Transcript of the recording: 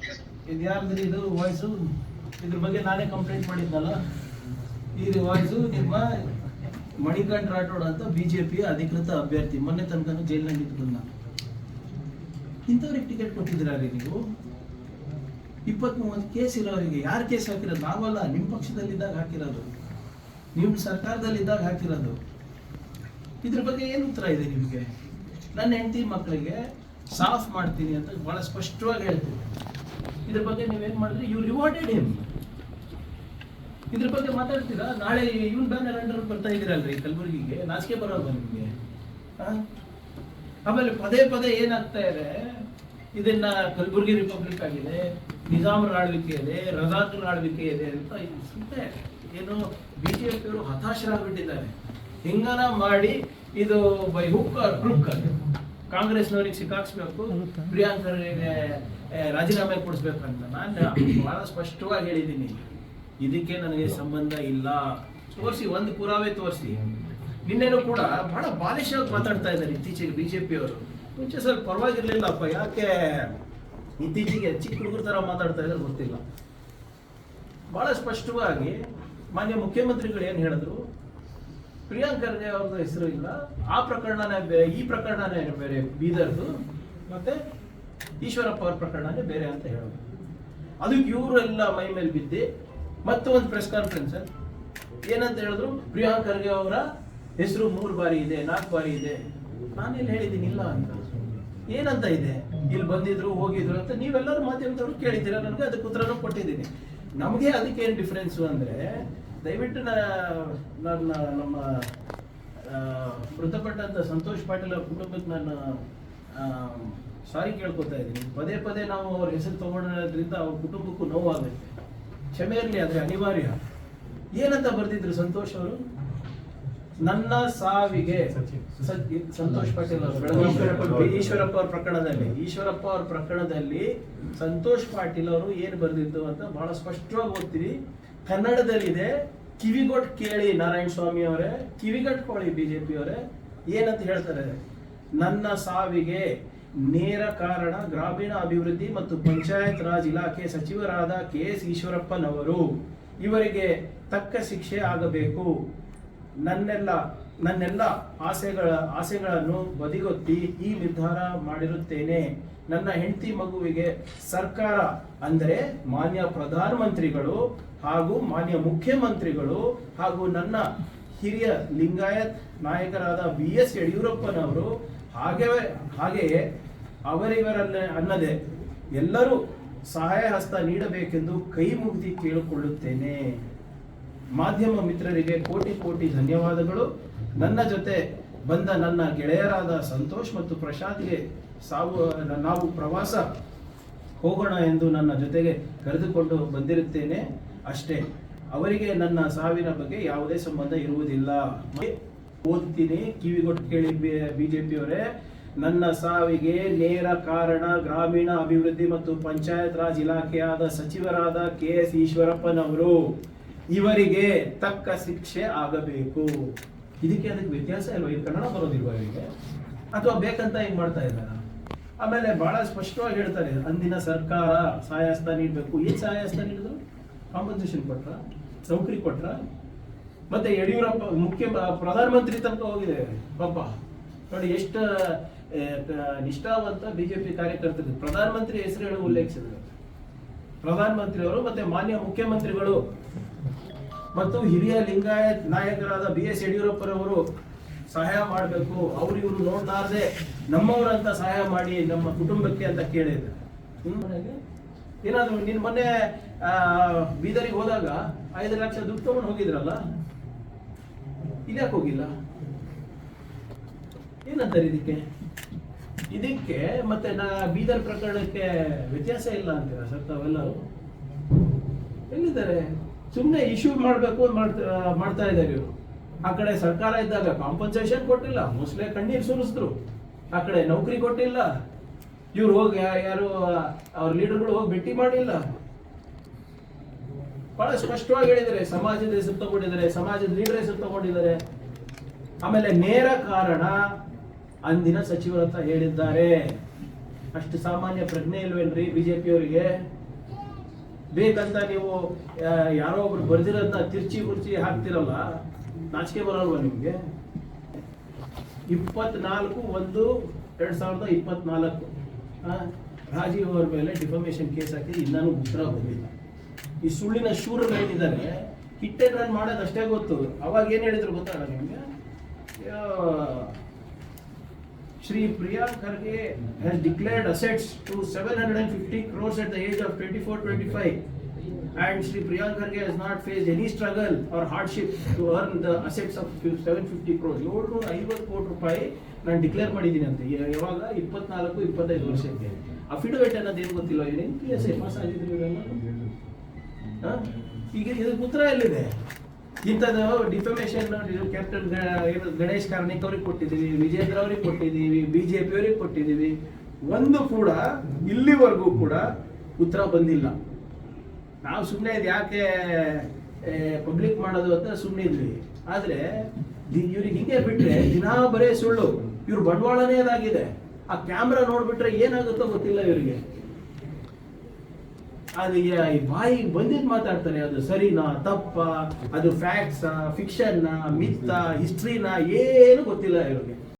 Case ಇದ್ಯಾರ್ದ್ರಿ ಇದು voice ಇದ್ರ ಬಗ್ಗೆ ನಾನೇ ಕಂಪ್ಲೇಂಟ್ ಮಾಡಿದ್ನಲ್ಲ. ಈ ವಾಯ್ಸು ನಿಮ್ಮ ಮಣಿಕಂಠ ರಾಠೋಡ್ ಅಂತ ಬಿಜೆಪಿ ಅಧಿಕೃತ ಅಭ್ಯರ್ಥಿ, ಮೊನ್ನೆ ತನಕ ಜೈಲಿನಲ್ಲಿ ಇದ್ಕೊಂಡ ಇಂಥವ್ರಿಗೆ ಟಿಕೆಟ್ ಕೊಟ್ಟಿದ್ದೀರಾ ನೀವು? ಇಪ್ಪತ್ತ್ ಮೂವತ್ತು ಕೇಸ್ ಇರೋರಿಗೆ ಯಾರು ಕೇಸ್ ಹಾಕಿರೋದು? ನಾವಲ್ಲ ನಿಮ್ಮ ಪಕ್ಷದಲ್ಲಿದ್ದಾಗ ಹಾಕಿರೋದು. ನಿಮ್ಮ ಸರ್ಕಾರದಲ್ಲಿದ್ದಾಗ ಹಾಕಿರೋದು. ಇದ್ರ ಬಗ್ಗೆ ಏನು ಉತ್ತರ ಇದೆ ನಿಮಗೆ? ನನ್ನ ಹೆಂಡತಿ ಮಕ್ಕಳಿಗೆ ಸಾಫ್ ಮಾಡ್ತೀನಿ ಅಂತ ಬಹಳ ಸ್ಪಷ್ಟವಾಗಿ ಹೇಳ್ತೀನಿ ಇದ್ರ ಬಗ್ಗೆ ನೀವೇನು ಮಾಡಿದ್ರಿ? ಯು ರಿವಾರ್ಡೆಡ್ ಹಿಮ್ ಇದ್ರ ಬಗ್ಗೆ ಮಾತಾಡ್ತೀರಾ? ನಾಳೆ ಇವನ್ ಬ್ಯಾನರ್ ಅಂಡರ್ ಬರ್ತಾ ಇದೀರಲ್ರಿ ಕಲಬುರಗಿಗೆ. ನಾಚಿಕೆ ಬರೋದು ನಿಮಗೆ? ಆಮೇಲೆ ಪದೇ ಪದೇ ಏನಾಗ್ತಾ ಇದೆ? ಇದನ್ನ ಕಲಬುರಗಿ ರಿಪಬ್ಲಿಕ್ ಆಗಿದೆ, ನಿಜಾಮರ ಆಳ್ವಿಕೆ ಇದೆ ರಜಾಕರ ಆಳ್ವಿಕೆ ಇದೆ ಅಂತ ಏನೋ ಸುಮ್ಮನೆ ಏನು ಬಿಜೆಪಿಯವರು ಹತಾಶರಾಗ್ಬಿಟ್ಟಿದ್ದಾರೆ. ಹಿಂಗನ ಮಾಡಿ ಇದು ಬೈ ಹುಕ್ ಕ್ರುಕ್ ಕಾಂಗ್ರೆಸ್ನವ್ರಿಗೆ ಸಿಕ್ಕಾಕ್ಸ್ಬೇಕು, ಪ್ರಿಯಾಂಕರಿಗೆ ರಾಜೀನಾಮೆ ಕೊಡಿಸ್ಬೇಕಂತ ನಾನು ಬಹಳ ಸ್ಪಷ್ಟವಾಗಿ ಹೇಳಿದ್ದೀನಿ. ಇದಕ್ಕೆ ನನಗೆ ಸಂಬಂಧ ಇಲ್ಲ. ತೋರಿಸಿ, ಒಂದು ಪುರಾವೆ ತೋರಿಸಿ. ನಿನ್ನೆನೂ ಕೂಡ ಬಹಳ ಬಾಲಿಶವಾಗಿ ಮಾತಾಡ್ತಾ ಇದ್ದಾರೆ ಇತ್ತೀಚೆಗೆ ಬಿಜೆಪಿಯವರು. ಮುಂಚೆ ಸ್ವಲ್ಪ ಪರವಾಗಿರ್ಲಿಲ್ಲಪ್ಪ, ಯಾಕೆ ಇತ್ತೀಚೆಗೆ ಚಿಕ್ಕ ಹುಡುಗರ ಥರ ಮಾತಾಡ್ತಾ ಇದ್ದಾರೆ ಗೊತ್ತಿಲ್ಲ. ಬಹಳ ಸ್ಪಷ್ಟವಾಗಿ ಮಾನ್ಯ ಮುಖ್ಯಮಂತ್ರಿಗಳು ಏನು ಹೇಳಿದ್ರು? ಪ್ರಿಯಾಂಕ್ ಖರ್ಗೆ ಅವ್ರದ್ದು ಹೆಸರು ಇಲ್ಲ. ಆ ಪ್ರಕರಣನೇ ಬೇರೆ ಈ ಪ್ರಕರಣನೇ ಬೇರೆ ಬೀದರ್ದು ಮತ್ತೆ ಈಶ್ವರಪ್ಪ ಅವ್ರ ಪ್ರಕರಣನೇ ಬೇರೆ ಅಂತ ಹೇಳೋದು. ಅದಕ್ಕೆ ಇವರು ಎಲ್ಲ ಮೈ ಮೇಲೆ ಬಿದ್ದಿ ಮತ್ತೆ ಒಂದು ಪ್ರೆಸ್ ಕಾನ್ಫರೆನ್ಸ್ ಏನಂತ ಹೇಳಿದ್ರು ಪ್ರಿಯಾಂಕ್ ಖರ್ಗೆ ಅವರ ಹೆಸರು ಮೂರು ಬಾರಿ ಇದೆ, ನಾಲ್ಕು ಬಾರಿ ಇದೆ. ನಾನೆಲ್ಲಿ ಹೇಳಿದ್ದೀನಿ ಇಲ್ಲ ಅಂತ. ಏನಂತ ಇದೆ? ಇಲ್ಲಿ ಬಂದಿದ್ರು, ಹೋಗಿದ್ರು ಅಂತ ನೀವೆಲ್ಲರೂ ಮಾಧ್ಯಮದವ್ರು ಕೇಳಿದ್ದೀರಾ? ನನಗೆ ಅದಕ್ಕೆ ಉತ್ತರನೂ ಕೊಟ್ಟಿದ್ದೀನಿ. ನಮಗೆ ಅದಕ್ಕೆ ಏನು ಡಿಫ್ರೆನ್ಸು ಅಂದರೆ ದಯವಿಟ್ಟು ನನ್ನ ನಮ್ಮ ಮೃತಪಟ್ಟಂಥ ಮೃತಪಟ್ಟಂತ ಸಂತೋಷ್ ಪಾಟೀಲ್ ಅವ್ರ ಕುಟುಂಬಕ್ಕೆ ನಾನು ಸಾರಿ ಕೇಳ್ಕೊತಾ ಇದ್ದೀನಿ. ಪದೇ ಪದೇ ನಾವು ಅವ್ರ ಹೆಸರು ತಗೊಂಡೋದ್ರಿಂದ ಅವ್ರ ಕುಟುಂಬಕ್ಕೂ ನೋವಾಗುತ್ತೆ. ಕ್ಷಮೆ ಇರಲಿ ಆದರೆ ಅನಿವಾರ್ಯ. ಏನಂತ ಬರ್ದಿದ್ರು ಸಂತೋಷ್ ಅವರು? ನನ್ನ ಸಾವಿಗೆ ಸಂತೋಷ್ ಪಾಟೀಲ್ ಅವರು ಈಶ್ವರಪ್ಪ ಅವ್ರ ಪ್ರಕರಣದಲ್ಲಿ. ಈಶ್ವರಪ್ಪ ಅವ್ರ ಪ್ರಕರಣದಲ್ಲಿ ಸಂತೋಷ್ ಪಾಟೀಲ್ ಅವರು ಏನು ಬರೆದಿದ್ದು ಅಂತ ಬಹಳ ಸ್ಪಷ್ಟವಾಗಿ ಓದ್ತೀರಿ. ಕನ್ನಡದಲ್ಲಿದೆ ಕಿವಿಗೊಟ್ಟು ಕೇಳಿ ನಾರಾಯಣ ಸ್ವಾಮಿ ಅವರೇ ಕಿವಿಗಟ್ಕೊಳ್ಳಿ ಬಿಜೆಪಿ ಅವರೇ, ಏನಂತ ಹೇಳ್ತಾರೆ? ನನ್ನ ಸಾವಿಗೆ ನೇರ ಕಾರಣ ಗ್ರಾಮೀಣ ಅಭಿವೃದ್ಧಿ ಮತ್ತು ಪಂಚಾಯತ್ ರಾಜ್ ಇಲಾಖೆ ಸಚಿವರಾದ ಕೆ ಎಸ್ ಈಶ್ವರಪ್ಪನವರು. ಇವರಿಗೆ ತಕ್ಕ ಶಿಕ್ಷೆ ಆಗಬೇಕು. ನನ್ನೆಲ್ಲ ನನ್ನೆಲ್ಲ ಆಸೆಗಳ, ಆಸೆಗಳನ್ನು ಬದಿಗೊತ್ತಿ ಈ ನಿರ್ಧಾರ ಮಾಡಿರುತ್ತೇನೆ. ನನ್ನ ಹೆಂಡತಿ ಮಗುವಿಗೆ ಸರ್ಕಾರ ಅಂದರೆ ಮಾನ್ಯ ಪ್ರಧಾನಮಂತ್ರಿಗಳು ಹಾಗೂ ಮಾನ್ಯ ಮುಖ್ಯಮಂತ್ರಿಗಳು ಹಾಗೂ ನನ್ನ ಹಿರಿಯ ಲಿಂಗಾಯತ್ ನಾಯಕರಾದ ಬಿ ಎಸ್ ಯಡಿಯೂರಪ್ಪನವರು ಹಾಗೆ, ಹಾಗೆಯೇ ಅವರಿವರನ್ನ ಅನ್ನದೆ ಎಲ್ಲರೂ ಸಹಾಯ ಹಸ್ತ ನೀಡಬೇಕೆಂದು ಕೈ ಮುಗಿದು ಕೇಳಿಕೊಳ್ಳುತ್ತೇನೆ. ಮಾಧ್ಯಮ ಮಿತ್ರರಿಗೆ ಕೋಟಿ ಕೋಟಿ ಧನ್ಯವಾದಗಳು. ನನ್ನ ಜೊತೆ ಬಂದ ನನ್ನ ಗೆಳೆಯರಾದ ಸಂತೋಷ್ ಮತ್ತು ಪ್ರಶಾಂತ್ಗೆ ಸಾವು, ನಾವು ಪ್ರವಾಸ ಹೋಗೋಣ ಎಂದು ನನ್ನ ಜೊತೆಗೆ ಕರೆದುಕೊಂಡು ಬಂದಿರುತ್ತೇನೆ. ಅಷ್ಟೇ, ಅವರಿಗೆ ನನ್ನ ಸಾವಿನ ಬಗ್ಗೆ ಯಾವುದೇ ಸಂಬಂಧ ಇರುವುದಿಲ್ಲ. ಓದ್ತೀನಿ ಕಿವಿಗೊಟ್ಟು ಕೇಳಿ ಬಿಜೆಪಿಯವರೇ. ನನ್ನ ಸಾವಿಗೆ ನೇರ ಕಾರಣ ಗ್ರಾಮೀಣ ಅಭಿವೃದ್ಧಿ ಮತ್ತು ಪಂಚಾಯತ್ ರಾಜ್ ಇಲಾಖೆಯಾದ ಸಚಿವರಾದ ಕೆ ಎಸ್ ಈಶ್ವರಪ್ಪನವರು. ಇವರಿಗೆ ತಕ್ಕ ಶಿಕ್ಷೆ ಆಗಬೇಕು. ಇದಕ್ಕೆ ಅದಕ್ಕೆ ವ್ಯತ್ಯಾಸ ಇಲ್ವಾ? ಇದು ಕನ್ನಡ ಬರೋದಿಲ್ವಾ ಇವರಿಗೆ? ಅಥವಾ ಬೇಕಂತ ಹಿಂಗೆ ಮಾಡ್ತಾ ಇದ್ದಾರ? ಆಮೇಲೆ ಬಹಳ ಸ್ಪಷ್ಟವಾಗಿ ಹೇಳ್ತಾರೆ, ಅಂದಿನ ಸರ್ಕಾರ ಸಹಾಯಸ್ತ ನೀಡಬೇಕು. ಏನು ಸಹಾಯಸ್ತ ನೀಡಿದ್ರು ಕಾಂಪನ್ಸೇಷನ್ ಕೊಟ್ರ? ಸೌಕರ್ಯ ಕೊಟ್ರ? ಮತ್ತೆ ಯಡಿಯೂರಪ್ಪ, ಮುಖ್ಯ ಪ್ರಧಾನಮಂತ್ರಿ ತನಕ ಹೋಗಿದೆ. ಪಾಪ. ನೋಡಿ, ಎಷ್ಟು ನಿಷ್ಠಾವಂತ ಬಿಜೆಪಿ ಕಾರ್ಯಕರ್ತರು. ಪ್ರಧಾನಮಂತ್ರಿ ಹೆಸರು ಉಲ್ಲೇಖಿಸಿದ್ರು. ಪ್ರಧಾನಮಂತ್ರಿಯವರು ಮತ್ತೆ ಮಾನ್ಯ ಮುಖ್ಯಮಂತ್ರಿಗಳು. ಮತ್ತು ಹಿರಿಯ ಲಿಂಗಾಯತ್ ನಾಯಕರಾದ ಬಿ ಎಸ್ ಯಡಿಯೂರಪ್ಪರವರು ಸಹಾಯ ಮಾಡಬೇಕು. ಅವ್ರು ಇವರು ನಮ್ಮವರಂತ ಸಹಾಯ ಮಾಡಿ ನಮ್ಮ ಕುಟುಂಬಕ್ಕೆ ಅಂತ ಕೇಳಿದ್ರು? ಏನಾದ್ರು ನೀನ್ ಮೊನ್ನೆ ಬೀದರಿಗೆ ಹೋದಾಗ ಐದು ಲಕ್ಷ ದುಡ್ಡು ತಗೊಂಡು ಹೋಗಿದ್ರಲ್ಲ? ಇದ್ಯಾಕೆ ಹೋಗಿಲ್ಲ? ಏನಂತಾರೆ ಇದಕ್ಕೆ? ಇದಕ್ಕೆ ಮತ್ತೆ ನಾ ಬೀದರ್ ಪ್ರಕರಣಕ್ಕೆ ವ್ಯತ್ಯಾಸ ಇಲ್ಲ ಅಂತೀರಾ ಸರ್ ತಾವೆಲ್ಲರೂ? ಎಲ್ಲಿದ್ದಾರೆ? ಸುಮ್ಮನೆ ಇಶ್ಯೂ ಮಾಡಬೇಕು ಮಾಡ್ತಾ ಮಾಡ್ತಾ ಇದ್ದಾರೆ ಇವರು. ಆ ಕಡೆ ಸರ್ಕಾರ ಇದ್ದಾಗ ಕಾಂಪನ್ಸೇಷನ್ ಕೊಟ್ಟಿಲ್ಲ. ಮೊಸಳೆ ಕಣ್ಣೀರು ಸುರಿಸಿದ್ರು. ಆ ಕಡೆ ನೌಕರಿ ಕೊಟ್ಟಿಲ್ಲ. ಇವ್ರು ಹೋಗಿ ಯಾರು, ಅವ್ರ ಲೀಡರ್ಗಳು ಹೋಗಿ ಭೇಟಿ ಮಾಡಿಲ್ಲ. ಬಹಳ ಸ್ಪಷ್ಟವಾಗಿ ಹೇಳಿದರೆ ಸಮಾಜದ ಹೆಸರು ತಗೊಂಡಿದ್ದಾರೆ, ಸಮಾಜದ ಲೀಡರ್ ಹೆಸರು ತಗೊಂಡಿದ್ದಾರೆ. ಆಮೇಲೆ ನೇರ ಕಾರಣ ಅಂದಿನ ಸಚಿವರು ಅಂತ ಹೇಳಿದ್ದಾರೆ. ಅಷ್ಟು ಸಾಮಾನ್ಯ ಪ್ರಜ್ಞೆ ಇಲ್ವೇನ್ರಿ? ಬಿಜೆಪಿ ಅವರಿಗೆ ಬೇಕಂತ ನೀವು ಯಾರೋ ಒಬ್ರು ಬರೆದಿರೋದನ್ನ ತಿರ್ಚಿ ಮುರ್ಚಿ ಹಾಕ್ತಿರಲ್ಲ, ನಾಚಿಕೆ ಬರಲ್ವಾ ನಿಮಗೆ? ಇಪ್ಪತ್ನಾಲ್ಕು ಒಂದು ಎರಡು ಸಾವಿರದ ಇಪ್ಪತ್ನಾಲ್ಕು. ರಾಜೀವ್ ಅವ್ರ ಮೇಲೆ ಡಿಫಾಮೇಷನ್ ಕೇಸ್ ಹಾಕಿ ಇನ್ನೂ ಉತ್ತರ ಬಂದಿಲ್ಲ. ಈ ಸುಳ್ಳಿನ ಶೂರರು ಏನಿದ್ದಾರೆ ಹಿಟ್ ಅಂಡ್ ರನ್ ಮಾಡೋದು ಅಷ್ಟೇ ಗೊತ್ತು. ಅವಾಗ ಏನು ಹೇಳಿದ್ರು ಗೊತ್ತಾಗ ನಿಮಗೆ? Shri Priyank Kharge has declared assets to seven hundred and fifty crores at the age of twenty four twenty five and Shri Priyank Kharge has not faced any struggle or hardship to earn the assets of seven fifty crores ಏಳುನೂರ ಐವತ್ತು ಕೋಟಿ ರೂಪಾಯಿ ನಾನು declare ಮಾಡಿದ್ದೀನಂತೆ ಯಾವಾಗ? ಇಪ್ಪತ್ನಾಲ್ಕು, ಇಪ್ಪತ್ತೈದು ವರ್ಷ ಅಂತೇಳಿ ಆ ಫಿಡೋಟಿ ಅನ್ನೋದು ಏನು ಗೊತ್ತಿಲ್ಲ? ಏನೇನು ಪಿ ಎಸ್ ಎ ಪಾಸ್ ಆಗಿದ್ದೀವನ ಈಗ ಈಗಿನ ಉತ್ತರ ಎಲ್ಲಿದೆ? ಇಂಥದ್ದು ಡಿಫಮೇಶನ್ ಕ್ಯಾಪ್ಟನ್ ಗಣೇಶ್ ಕಾರ್ಣಿಕ್ ಅವ್ರಿಗೆ ಕೊಟ್ಟಿದ್ದೀವಿ, ವಿಜೇಂದ್ರ ಅವ್ರಿಗೆ ಕೊಟ್ಟಿದ್ದೀವಿ ಬಿಜೆಪಿ ಅವ್ರಿಗೆ ಕೊಟ್ಟಿದ್ದೀವಿ. ಒಂದು ಕೂಡ ಇಲ್ಲಿವರೆಗೂ ಕೂಡ ಉತ್ತರ ಬಂದಿಲ್ಲ. ನಾವು ಸುಮ್ಮನೆ ಇದು ಯಾಕೆ ಪಬ್ಲಿಕ್ ಮಾಡೋದು ಅಂತ ಸುಮ್ಮನೆ ಇದ್ವಿ. ಆದರೆ ಇವ್ರಿಗೆ ಹಿಂಗೆ ಬಿಟ್ಟರೆ ದಿನಾ ಬರೇ ಸುಳ್ಳು. ಇವ್ರ ಬಂಡವಾಳನೇ ಅದಾಗಿದೆ ಆ ಕ್ಯಾಮ್ರಾ ನೋಡಿಬಿಟ್ರೆ ಏನಾಗುತ್ತೋ ಗೊತ್ತಿಲ್ಲ ಇವರಿಗೆ. ಅದು ಬಾಯಿ ಬಂದಿದ್ ಮಾತಾಡ್ತಾರೆ, ಅದು ಸರಿನಾ, ತಪ್ಪ, ಅದು ಫ್ಯಾಕ್ಟ್ಸಾ ಫಿಕ್ಷನ್ನ ಮಿತ್ತ ಹಿಸ್ಟ್ರಿನಾ ಏನು ಗೊತ್ತಿಲ್ಲ ಇವ್ರಿಗೆ.